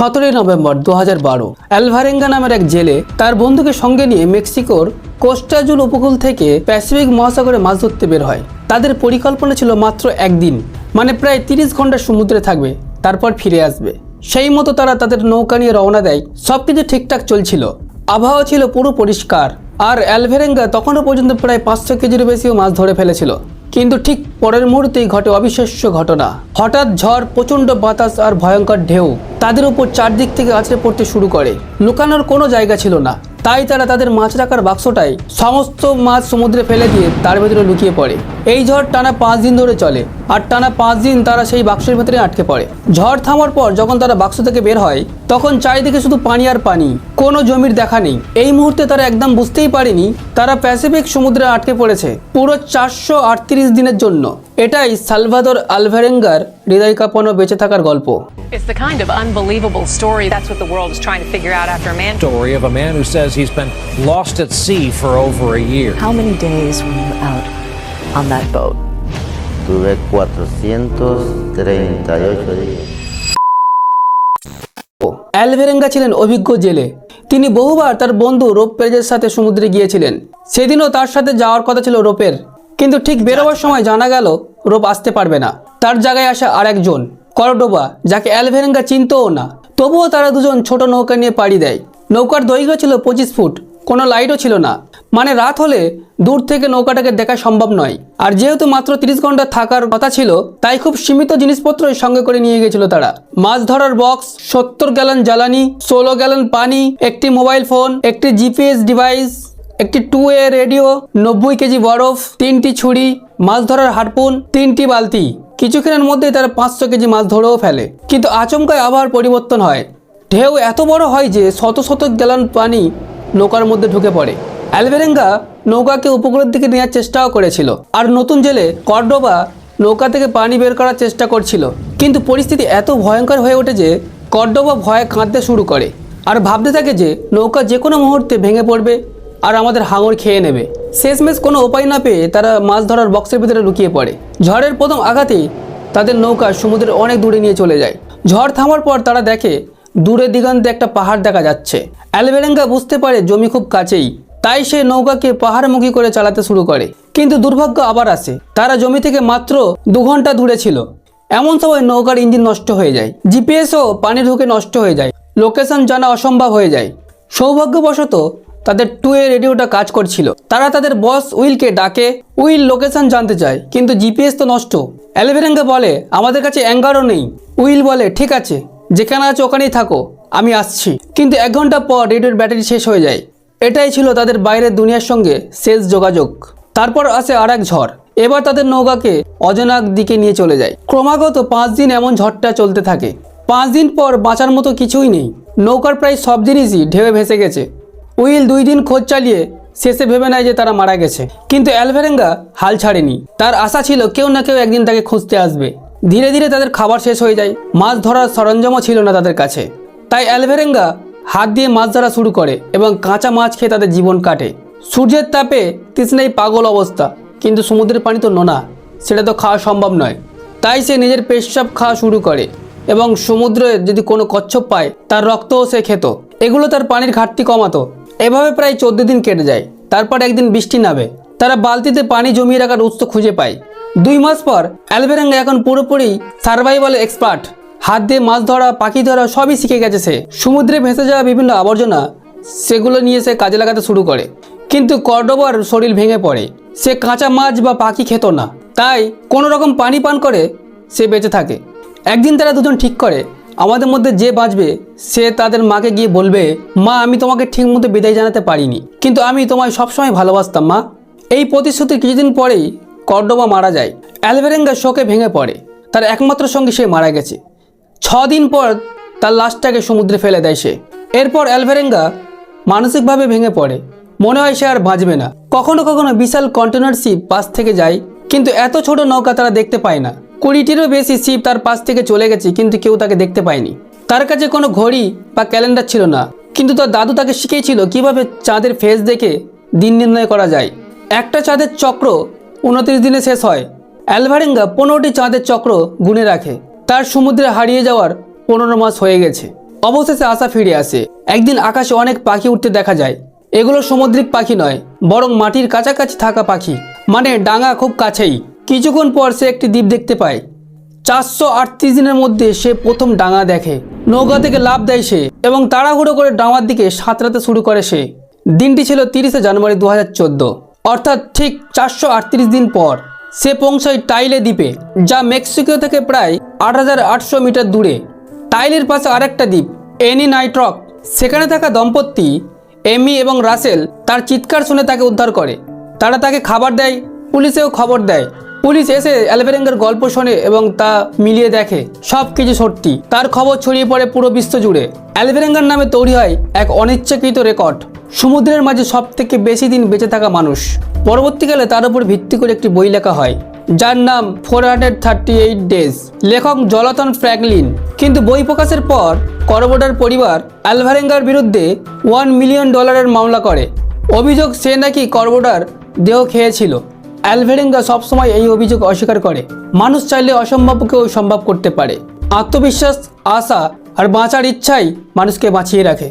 সতেরোই নভেম্বর দু হাজার বারো। অ্যালভারেঙ্গা নামের এক জেলে তার বন্ধুকে সঙ্গে নিয়ে মেক্সিকোর কোস্টাজুল উপকূল থেকে প্যাসিফিক মহাসাগরে মাছ ধরতে বের হয়। তাদের পরিকল্পনা ছিল মাত্র একদিন মানে প্রায় তিরিশ ঘণ্টা সমুদ্রে থাকবে, তারপর ফিরে আসবে। সেই মতো তারা তাদের নৌকা নিয়ে রওনা দেয় সব কিছু ঠিকঠাক চলছিল। আবহাওয়া ছিল পুরো পরিষ্কার, আর অ্যালভেরেঙ্গা তখনও পর্যন্ত প্রায় পাঁচশো কেজির বেশিও মাছ ধরে ফেলেছিল। কিন্তু ঠিক পরের মুহূর্তেই ঘটে অবিশ্বাস্য ঘটনা। হঠাৎ ঝড়, প্রচণ্ড বাতাস আর ভয়ঙ্কর ঢেউ তাদের উপর চারদিক থেকে আছড়ে পড়তে শুরু করে। লুকানোর কোনো জায়গা ছিল না। তাই তারা তাদের মাছ রাখার বাক্সটাই সমস্ত মাছ সমুদ্রে ফেলে দিয়ে তার ভেতরে লুকিয়ে পড়ে। এই ঝড় টানা পাঁচ দিন ধরে চলে আর টানা পাঁচ দিন তারা সেই বাক্সের ভেতরে আটকে পড়ে। ঝড় থামার পর যখন তারা বাক্স থেকে বের হয়, তখন চারিদিকে শুধু পানি আর পানি, কোনো জমির দেখা নেই। এই মুহূর্তে তারা একদম বুঝতেই পারেনি তারা প্যাসিফিক সমুদ্রে আটকে পড়েছে পুরো চারশো আটত্রিশ দিনের জন্য। এটাই সালভাদর আলভেরেঙ্গার হৃদয় কাঁপানো বেঁচে থাকার গল্প It's the kind of unbelievable story. That's what the world is trying to figure out after a man. story of a man who says he's been lost at sea for over a year. How many days were you out on that boat? Tuve 438 días. অ্যালভেরেঙ্গা ছিলেন অভিজ্ঞ জেলে তিনি বহুবার তার বন্ধু rope পেজের সাথে সমুদ্রে গিয়েছিলেন সেদিনও তার সাথে যাওয়ার কথা ছিল রোপের কিন্তু ঠিক বেরোবার সময় জানা গেল রোপ আসতে পারবে না। তার জায়গায় আসা আর একজন করডোবা যাকে অ্যালভেরেঙ্গা চিনতও না। তবুও তারা দুজন ছোট নৌকা নিয়ে পাড়ি দেয়। নৌকার দৈর্ঘ্য ছিল পঁচিশ ফুট কোনো লাইটও ছিল না। মানে রাত হলে দূর থেকে নৌকাটাকে দেখা সম্ভব নয়। আর যেহেতু মাত্র 30 ঘণ্টা থাকার কথা ছিল তাই খুব সীমিত জিনিসপত্রই সঙ্গে করে নিয়ে গেছিল তারা। মাছ ধরার বক্স সত্তর গ্যালন জ্বালানি ষোলো গ্যালন পানি একটি মোবাইল ফোন একটি জিপিএস ডিভাইস একটি টু এ রেডিও নব্বই কেজি বরফ, তিনটি ছুরি, মাছ ধরার হারপুন তিনটি বালতি। কিছুক্ষণের মধ্যেই তারা পাঁচশো কেজি মাছ ধরেও ফেলে। কিন্তু আচমকায় আবহাওয়ার পরিবর্তন হয়। ঢেউ এত বড় হয় যে শত শত গ্যালন পানি নৌকার মধ্যে ঢুকে পড়ে। অ্যালভেরেঙ্গা নৌকাকে উপকূলের দিকে নেওয়ার চেষ্টাও করেছিল। আর নতুন জেলে কর্ডোবা নৌকা থেকে পানি বের করার চেষ্টা করছিল। কিন্তু পরিস্থিতি এত ভয়ঙ্কর হয়ে ওঠে যে কর্ডোবা ভয়ে কাঁদতে শুরু করে। আর ভাবতে থাকে যে নৌকা যে কোনো মুহূর্তে ভেঙে পড়বে। আর আমাদের হাঙর খেয়ে নেবে। শেষমেশ কোনো উপায় না পেয়ে তারা মাছ ধরার বক্সের ভিতরে লুকিয়ে পড়ে। ঝড়ের প্রথম আঘাতেই তাদের নৌকা সমুদ্রের অনেক দূরে নিয়ে চলে যায়। ঝড় থামার পর তারা দেখে দূরে দিগন্তে একটা পাহাড় দেখা যাচ্ছে। অ্যালবেরেঙ্গা বুঝতে পারে জমি খুব কাছেই, তাই সে নৌকাকে পাহাড়মুখী করে চালাতে শুরু করে। কিন্তু দুর্ভাগ্য আবার আসে, তারা জমি থেকে মাত্র দু ঘণ্টা দূরে ছিল। এমন সময় নৌকার ইঞ্জিন নষ্ট হয়ে যায়, জিপিএসও পানি ঢুকে নষ্ট হয়ে যায়, লোকেশন জানা অসম্ভব হয়ে যায়। সৌভাগ্যবশত তাদের টু এ রেডিওটা কাজ করছিল। তারা তাদের বস উইলকে ডাকে, উইল, লোকেশন জানতে চায় কিন্তু জিপিএস তো নষ্ট। অ্যালভেরেঙ্গা বলে, আমাদের কাছে অ্যাঙ্গারও নেই। উইল বলে, ঠিক আছে, যেখানে আছো ওখানেই থাকো, আমি আসছি। কিন্তু এক ঘণ্টা পর রেডিওর ব্যাটারি শেষ হয়ে যায়। এটাই ছিল তাদের বাইরের দুনিয়ার সঙ্গে শেষ যোগাযোগ। তারপর আসে আর এক ঝড়। এবার তাদের নৌকাকে অজানাক দিকে নিয়ে চলে যায়। ক্রমাগত পাঁচ দিন এমন ঝড়টা চলতে থাকে। পাঁচ দিন পর বাঁচার মতো কিছুই নেই। নৌকার প্রায় সব জিনিসই ঢেউয়ে ভেসে গেছে। উইল দুই দিন খোঁজ চালিয়ে শেষে ভেবে নেয় যে তারা মারা গেছে। কিন্তু অ্যালভেরেঙ্গা হাল ছাড়েনি। তার আশা ছিল কেউ না কেউ একদিন তাকে খুঁজতে আসবে। ধীরে ধীরে তাদের খাবার শেষ হয়ে যায়। মাছ ধরার সরঞ্জামও ছিল না তাদের কাছে। তাই অ্যালভেরেঙ্গা হাত দিয়ে মাছ ধরা শুরু করে এবং কাঁচা মাছ খেয়ে তাদের জীবন কাটে। সূর্যের তাপে তৃষ্ণায় পাগল অবস্থা। কিন্তু সমুদ্রের পানি তো নোনা, সেটা তো খাওয়া সম্ভব নয়। তাই সে নিজের পেশাব খাওয়া শুরু করে এবং সমুদ্রে যদি কোনো কচ্ছপ পায়, তার রক্তও সে খেত। এগুলো তার পানির ঘাটতি কমাতো। এভাবে প্রায় চোদ্দ দিন কেটে যায়। তারপর একদিন বৃষ্টি নামে। তারা বালতিতে পানি জমিয়ে রাখার উৎস খুঁজে পায়। দুই মাস পর অ্যালবেরাঙ্গা এখন পুরোপুরি সার্ভাইভাল এক্সপার্ট। হাত দিয়ে মাছ ধরা, পাখি ধরা সবই শিখে গেছে সে। সমুদ্রে ভেসে যাওয়া বিভিন্ন আবর্জনা সেগুলো নিয়ে সে কাজে লাগাতে শুরু করে। কিন্তু কর্ডোবার শরীর ভেঙে পড়ে। সে কাঁচা মাছ বা পাখি খেত না। তাই কোনো রকম পানি পান করে সে বেঁচে থাকে। একদিন তারা দুজন ঠিক করে। আমাদের মধ্যে যে বাঁচবে, সে তাদের মাকে গিয়ে বলবে, মা, আমি তোমাকে ঠিকমতো বিদায় জানাতে পারিনি। কিন্তু আমি তোমায় সবসময় ভালোবাসতাম, মা। এই প্রতিশ্রুতির কিছুদিন পরেই কর্ডোবা মারা যায়। অ্যালভেরেঙ্গা শোকে ভেঙে পড়ে। তার একমাত্র সঙ্গী সে মারা গেছে। ছ দিন পর তার লাশটাকে সমুদ্রে ফেলে দেয় সে। এরপর অ্যালভেরেঙ্গা মানসিকভাবে ভেঙে পড়ে। মনে হয় সে আর বাঁচবে না। কখনো কখনো বিশাল কন্টেনার শিপ পাশ থেকে যায়, কিন্তু এত ছোট নৌকা তারা দেখতে পায় না। কুড়িটিরও বেশি শিপ তার পাশ থেকে চলে গেছে, কিন্তু কেউ তাকে দেখতে পায়নি। তার কাছে কোনো ঘড়ি বা ক্যালেন্ডার ছিল না, কিন্তু তার দাদু তাকে শিখিয়েছিল কীভাবে চাঁদের ফেস দেখে দিন নির্ণয় করা যায়। একটা চাঁদের চক্র উনত্রিশ দিনে শেষ হয়। অ্যালভারেঙ্গা পনেরোটি চাঁদের চক্র গুনে রাখে। তার সমুদ্রে হারিয়ে যাওয়ার পনেরো মাস হয়ে গেছে। অবশেষে আশা ফিরে আসে। একদিন আকাশে অনেক পাখি উঠতে দেখা যায়। এগুলো সামুদ্রিক পাখি নয়, বরং মাটির কাছাকাছি থাকা পাখি। মানে ডাঙা খুব কাছেই। কিছুক্ষণ পর সে একটি দ্বীপ দেখতে পায়। চারশো আটত্রিশ দিনের মধ্যে সে প্রথম ডাঙা দেখে। নৌকা থেকে লাভ দেয় সে এবং তাড়াহুড়ো করে ডাঙার দিকে সাঁতরাতে শুরু করে সে। দিনটি ছিল তিরিশে জানুয়ারি দু হাজার চোদ্দ। অর্থাৎ ঠিক চারশো আটত্রিশ দিন পর সে পৌঁছায় টাইলে দ্বীপে, যা মেক্সিকো থেকে প্রায় আট হাজার আটশো মিটার দূরে। টাইলের পাশে আরেকটা দ্বীপ, এনি নাইট্রক সেখানে থাকা দম্পতি এমি এবং রাসেল তার চিৎকার শুনে তাকে উদ্ধার করে। তারা তাকে খাবার দেয়, পুলিশেও খবর দেয়। পুলিশ এসে অ্যালভেরেঙ্গার গল্প শোনে এবং তা মিলিয়ে দেখে। সব কিছু সত্যি। তার খবর ছড়িয়ে পড়ে পুরো বিশ্ব জুড়ে। অ্যালভেরেঙ্গার নামে তৈরি হয় এক অনিচ্ছাকৃত রেকর্ড। সমুদ্রের মাঝে সব থেকে বেশি দিন বেঁচে থাকা মানুষ। পরবর্তীকালে তার উপর ভিত্তি করে একটি বই লেখা হয়, যার নাম four hundred thirty eight days. লেখক জলাতন ফ্র্যাঙ্কলিন। কিন্তু বই প্রকাশের পর করবোডার পরিবার অ্যালভারেঙ্গার বিরুদ্ধে ওয়ান মিলিয়ন ডলারের মামলা করে। অভিযোগ সে নাকি করবোডার দেহ খেয়েছিল। অ্যালভেরেঙ্গা সবসময় এই অভিযোগ অস্বীকার করে। মানুষ চাইলে অসম্ভবকেও সম্ভব করতে পারে। আত্মবিশ্বাস, আশা আর বাঁচার ইচ্ছাই মানুষকে বাঁচিয়ে রাখে।